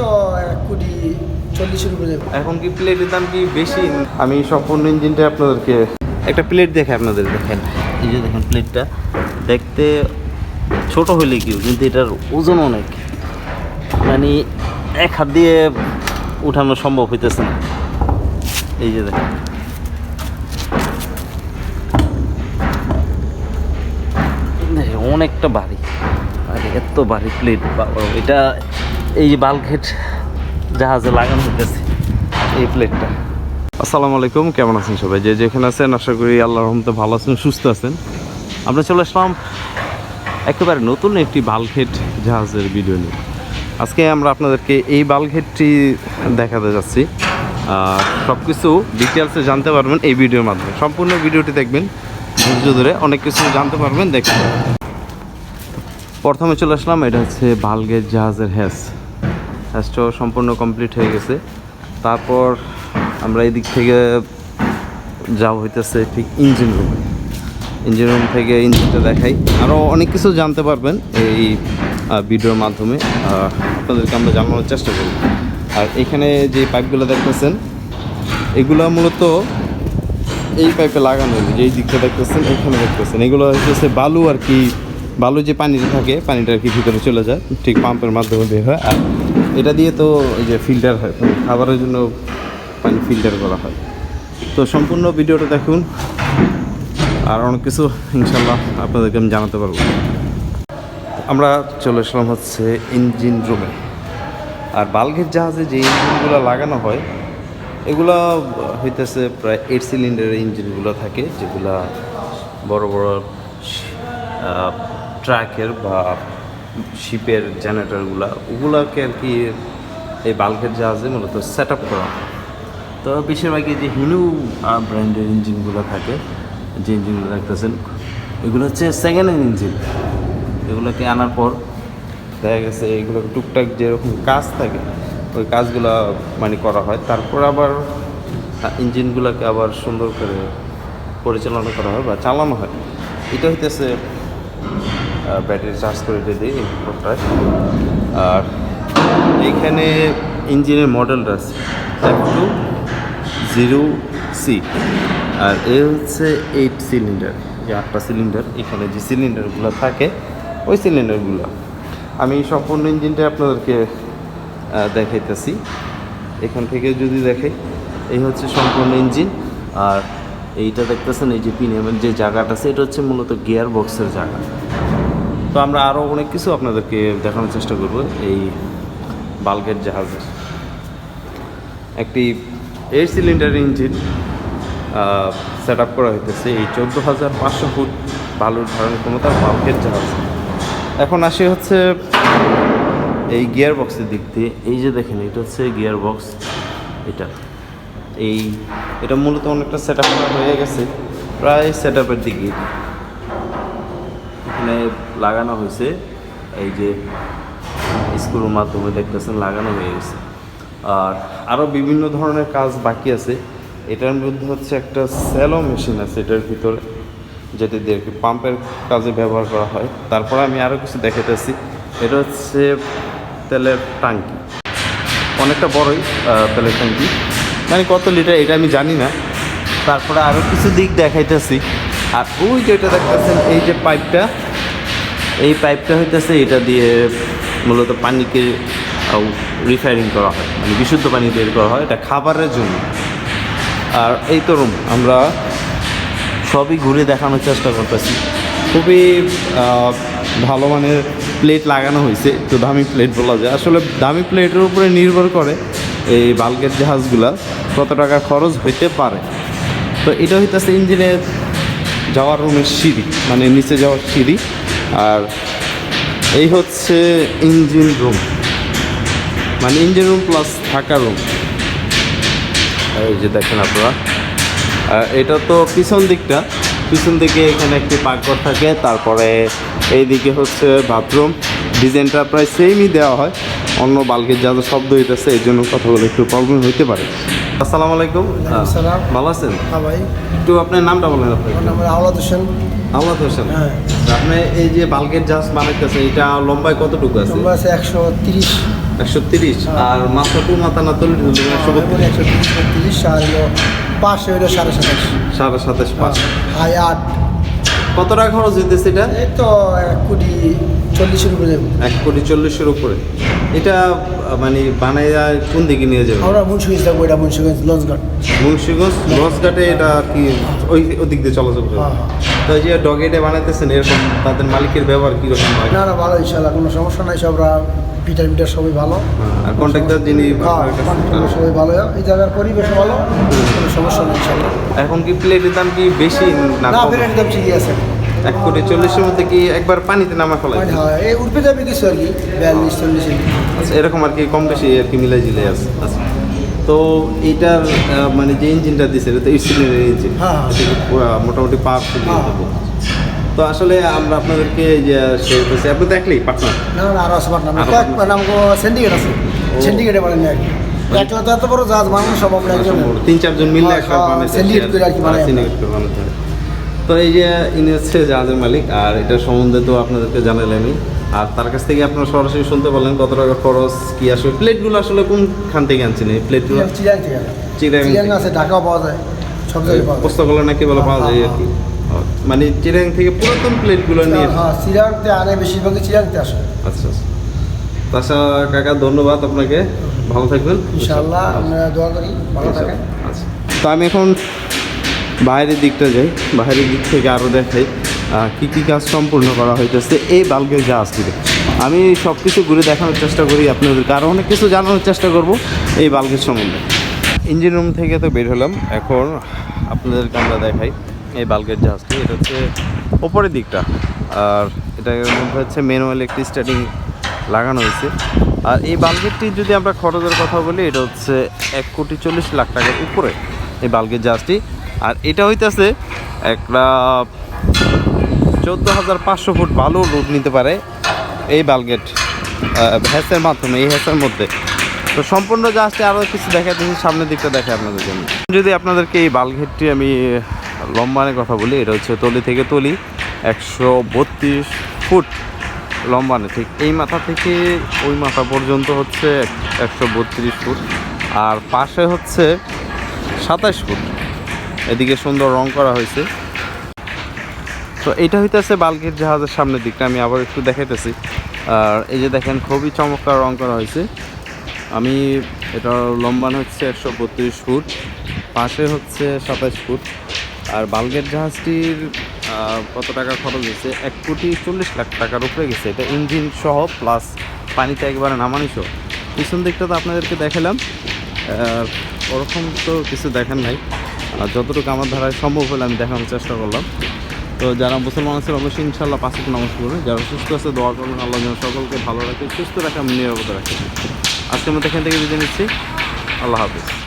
তো এক কোটি চল্লিশের উপরে এখন কি প্লেটের দাম কি বেশি? আমি সম্পূর্ণ ইঞ্জিনটা আপনাদেরকে একটা প্লেট দেখে আপনাদের, দেখেন। এই যে দেখেন প্লেটটা দেখতে ছোট হইলে কি, কিন্তু এটার ওজন অনেক। মানে এক হাত দিয়ে উঠানো সম্ভব হইতেছে না। এই যে দেখেন। অনেকটা বাড়ি আর এত ভারী প্লেট এটা এই বালঘেট জাহাজে লাগানো হইতেছে, এই প্লেটটা আসসালামু আলাইকুম, কেমন আছেন সবাই? যে যেখানে আছেন, আশা করি আল্লাহর রহমতে ভালো আছেন, সুস্থ আছেন। আমরা চলে আসলাম একেবারে নতুন একটি বালঘেট জাহাজের ভিডিও নিয়ে। আজকে আমরা আপনাদেরকে এই বালঘেটটি দেখাতে যাচ্ছি। সব কিছু ডিটেলসে জানতে পারবেন এই ভিডিওর মাধ্যমে। সম্পূর্ণ ভিডিওটি দেখবেন, ধৈর্য ধরে অনেক কিছু জানতে পারবেন, দেখতে প্রথমে চলে আসলাম, এটা হচ্ছে বালগেট জাহাজের হ্যাস হ্যাসটাও সম্পূর্ণ কমপ্লিট হয়ে গেছে। তারপর আমরা এই দিক থেকে যাওয়া হইতেছে ঠিক ইঞ্জিন রুমে। ইঞ্জিন রুম থেকে ইঞ্জিনটা দেখাই। আরও অনেক কিছু জানতে পারবেন এই ভিডিওর মাধ্যমে। আপনাদেরকে আমরা জানানোর চেষ্টা করি আর এখানে যে পাইপগুলো দেখতেছেন, এগুলো মূলত এই পাইপে লাগানো হয়েছে যে এই দিকটা দেখতেছেন, এখানে দেখতেছেন। এগুলো হচ্ছে বালু আর কি বালু যে পানিটা থাকে, পানিটা আর কি ভিতরে চলে যায়, ঠিক পাম্পের মাধ্যমে বের হয়। আর এটা দিয়ে তো এই যে ফিল্টার হয় মানে খাবারের জন্য পানি ফিল্টার করা হয়। তো সম্পূর্ণ ভিডিওটা দেখুন। আর অনেক কিছু ইনশাল্লাহ আপনাদেরকে আমি জানাতে পারব। আমরা চলে আসলাম হচ্ছে ইঞ্জিন রুমে আর বালঘের জাহাজে যে ইঞ্জিনগুলো লাগানো হয়, এগুলা হইতেছে প্রায় এইট সিলিন্ডারের ইঞ্জিনগুলো থাকে, যেগুলা বড় বড় ট্রাকের বা শিপের জেনারেটরগুলা, ওগুলাকে আর কি এই বাল্কের জাহাজে মূলত সেট আপ করা তো বেশিরভাগই যে হিনু ব্র্যান্ডের ইঞ্জিনগুলো থাকে, যে ইঞ্জিনগুলো রাখতেছেন, এগুলো হচ্ছে সেকেন্ড হ্যান্ড ইঞ্জিন এগুলোকে আনার পর দেখা গেছে এগুলো টুকটাক যেরকম কাজ থাকে, ওই কাজগুলো মানে করা হয়। তারপর আবার ইঞ্জিনগুলোকে আবার সুন্দর করে পরিচালনা করা হয় বা চালানো হয়। এটা হইতেছে ব্যাটারি চার্জ করে দিয়ে দিই এই আর এইখানে ইঞ্জিনের মডেলটা আছে F two zero C R A হচ্ছে এইট সিলিন্ডার যে আটটা সিলিন্ডার এখানে যে সিলিন্ডারগুলো থাকে, ওই সিলিন্ডারগুলো আমি সম্পূর্ণ ইঞ্জিনটা আপনাদেরকে দেখাইতেছি। এখান থেকে যদি দেখাই, এই হচ্ছে সম্পূর্ণ ইঞ্জিন আর এইটা দেখতেছেন, এই যে পিনিয়ামের যে জায়গাটা আছে, এটা হচ্ছে মূলত গিয়ার বক্সের জায়গা। তো আমরা আরও অনেক কিছু আপনাদেরকে দেখানোর চেষ্টা করব, এই বালগেট জাহাজের একটি eight cylinder engine set up করা হইতেছে। এই চোদ্দ হাজার পাঁচশো ফুট বালুর ধারণ ক্ষমতার বালগেট জাহাজ। এখন আসি হচ্ছে এই গিয়ার বক্সের দিক দিয়ে। এই যে দেখেন, এটা হচ্ছে গিয়ার বক্স এটা। এই, এটা মূলত অনেকটা সেট আপ হয়ে গেছে, প্রায় সেট আপের দিকে। এখানে লাগানো হয়েছে। এই যে স্ক্রুর মাধ্যমে দেখতেছেন, লাগানো হয়ে গেছে। আর আরও বিভিন্ন ধরনের কাজ বাকি আছে। এটার মধ্যে হচ্ছে একটা স্যালো মেশিন আছে এটার ভিতরে, যেটা দিয়ে পাম্পের কাজে ব্যবহার করা হয়। তারপরে আমি আরও কিছু দেখাতেছি এটা হচ্ছে তেলের টাঙ্কি। অনেকটা বড়ই তেলের ট্যাঙ্কি মানে কত লিটার এটা আমি জানি না। তারপরে আরও কিছু দিক দেখাইতেছি। আর ওই যেটা দেখতেছেন, এই যে পাইপটা এই পাইপটা হইতেছে, এটা দিয়ে মূলত পানিকে রিফাইরিং করা হয়। মানে বিশুদ্ধ পানি তৈরি করা হয়, এটা খাবারের জন্য। আর এই তো রুম আমরা সবই ঘুরে দেখানোর চেষ্টা করতেছি। খুবই ভালো মানের প্লেট লাগানো হয়েছে তো দামি প্লেট বলা যায়। আসলে দামি প্লেটের উপরে নির্ভর করে এই বাল্কের জাহাজগুলা, কত টাকা খরচ হইতে পারে। তো এটা হইতেছে ইঞ্জিনের যাওয়ার রুমের সিঁড়ি মানে নিচে যাওয়ার সিঁড়ি। আর এই হচ্ছে ইঞ্জিন রুম। মানে ইঞ্জিন রুম প্লাস থাকার রুম এই যে দেখেন আপনারা। এটা তো পিছন দিকটা। পিছন দিকে এখানে একটি পাকঘর থাকে, তারপরে এইদিকে হচ্ছে বাথরুম ডিজাইনটা প্রায় সেমই দেওয়া হয়। অন্য বালকের যা শব্দ হইতেছে এই জন্য কথাগুলো একটু প্রবলেম হইতে পারে। আসসালামু আলাইকুম। সালাম ভালো আছেন? হ্যাঁ ভাই। একটু আপনার নামটা বলেন আপনি আমার নাম আওলাদ হোসেন। আহমদ হোসেন। হ্যাঁ। আপনি এই যে বালকের জাহাজ বানাইতেছে এটা লম্বায় কতটুকু আছে? তোমরা আছে একশো তিরিশ। একশো তিরিশ? আর মাথা টু মাথা না তুলে একশো বত্রিশ। একশো তিরিশ আর হলো হইল সাড়ে সাতাশ। সাড়ে সাতাশ পাঁচ হাই আট। কত টাকা খরচ হইতেছে এটা? এই তো এক কোটি চল্লিশের উপরে যাব। এক কোটি চল্লিশের উপরে। এটা মানে বানাইয়া কোন দিকে নিয়ে যাবে? আমরা মুন্সিগঞ্জ যাব এটা মুন্সিগঞ্জ লঞ্চঘাট। মুন্সিগঞ্জ লঞ্চঘাটে। এটা কি ওই ওদিক দিয়ে চলাচল করে? হ্যাঁ, তো যে ডগেটে বানাইতেছেন এরকম তাদের মালিকের ব্যবহার কীরকম হয়? না না ভালো ইনশাল্লাহ কোনো সমস্যা নাই সবরা পিটার পিটার সবই ভালো। আর কন্ট্রাক্টর যিনি হ্যাঁ সবাই ভালো এই জায়গার পরিবেশ ভালো কোনো সমস্যা নেই ইনশাল্লাহ এখন কি প্লেটের দাম কি বেশি না না কম? দাম ঠিকই আছে। এক কোটি চল্লিশের মধ্যে কি একবার পানিতে নামা মানে হয় এই উঠবে যাবে কিছু আর কি বিয়াল্লিশ চল্লিশ আচ্ছা এরকম আর কি কম বেশি আর কি মিলাই জিলে আছে। আচ্ছা তো এইটার মানে যে ইঞ্জিনটা দিছে এটা তো ইসিলের ইঞ্জিন। হ্যাঁ। মোটামুটি পাওয়ারফুল হ্যাঁ। তো আসলে আমরা আপনাদেরকে যে শেয়ার করছি আপনি দেখলেই পার্টনার না না আরও আছে মানে আমাকে সিন্ডিকেট আছে। সিন্ডিকেটে আর কি। একলা তো এত বড় জাহাজ মানুষ সব আমরা তিন চারজন হ্যাঁ, একটা হ্যাঁ, বানাইতে করে আর কি বানাই আমরা। করে বানাতে হয়। তো এই যে ইনি হচ্ছে জাহাজের মালিক আর এটা সম্বন্ধে তো আপনাদেরকে জানালামই আর তার কাছ থেকে আপনারা সরাসরি শুনতে পারলেন কত টাকা খরচ কি আসবে প্লেটগুলো আসলে কোনখান থেকে আনছেন এই প্লেটগুলো? থেকে। চিরাং আছে ঢাকাও পাওয়া যায় সব জায়গায় পাওয়া যায়। পুস্তকগুলো নাকি বলে পাওয়া যায় আর কি। মানে চিরাং থেকে পুরাতন প্লেটগুলো নিয়ে হ্যাঁ চিরাংতে আনে বেশিরভাগই চিরাংতে আসে। আচ্ছা আচ্ছা। তাছা কাকা ধন্যবাদ আপনাকে। ভালো থাকবেন। ইনশাআল্লাহ আমরা দোয়া করি ভালো থাকেন। আচ্ছা। তো আমি এখন বাইরের দিকটা যাই, বাইরের দিক থেকে আরও দেখাই কি কি কাজ সম্পূর্ণ করা হইতেছে এই বাল্কের জাহাজটিতে আমি সব কিছু ঘুরে দেখানোর চেষ্টা করি আপনাদেরকে আরও অনেক কিছু জানানোর চেষ্টা করব এই বাল্কের সম্বন্ধে। ইঞ্জিন রুম থেকে তো বের হলাম, এখন আপনাদেরকে আমরা দেখাই এই বাল্কের জাহাজটি এটা হচ্ছে ওপরের দিকটা, আর এটার মধ্যে হচ্ছে ম্যানুয়াল একটি স্টার্টিং লাগানো হয়েছে। আর এই বাল্কেরটি যদি আমরা খরচের কথা বলি, এটা হচ্ছে এক কোটি চল্লিশ লাখ টাকার উপরে এই বাল্কের জাহাজটি আর এটা হইতেছে একটা চোদ্দ হাজার পাঁচশো ফুট বালু রুট নিতে পারে এই বালগেট হ্যাসের মাধ্যমে, এই হ্যাসের মধ্যে। তো সম্পূর্ণ যা জাহাজটি আরও কিছু দেখা দিচ্ছি সামনের দিকটা দেখে আপনাদের জন্য। যদি আপনাদেরকে এই বালঘেটটি আমি লম্বানের কথা বলি, এটা হচ্ছে তলি থেকে তলি, একশো বত্রিশ ফুট লম্বানে, ঠিক এই মাথা থেকে ওই মাথা পর্যন্ত হচ্ছে একশো বত্রিশ ফুট, আর পাশে হচ্ছে সাতাশ ফুট। এদিকে সুন্দর রং করা হয়েছে। তো এটা হইতেছে বাল্কের জাহাজের সামনের দিকটা, আমি আবার একটু দেখাইতেছি। আর এই যে দেখেন, খুবই চমৎকার রং করা হয়েছে। আমি, এটা লম্বান হচ্ছে একশো বত্রিশ ফুট, পাশে হচ্ছে সাতাশ ফুট। আর বালগেট জাহাজটির কত টাকা খরচ হয়েছে? এক কোটি চল্লিশ লাখ টাকার উপরে গেছে। এটা ইঞ্জিন সহ, প্লাস পানিতে একবারে নামানি সহ। পিছন দিকটা তো আপনাদেরকে দেখালাম। ওরকম তো কিছু দেখার নাই। আর যতটুকু আমার ধারায় সম্ভব হলে আমি দেখানোর চেষ্টা করলাম। তো যারা মুসলমান আছে অবশ্যই ইনশাল্লাহ পাঁচক নামাজ পড়বে যারা সুস্থ আছে, দোয়া করবেন, আল্লাহ যেন সকলকে ভালো রাখে, সুস্থ রাখে, আমি নিরাপদ রাখি। আজকে মতো এখান থেকে বিদায় নিচ্ছি। আল্লাহ হাফিজ।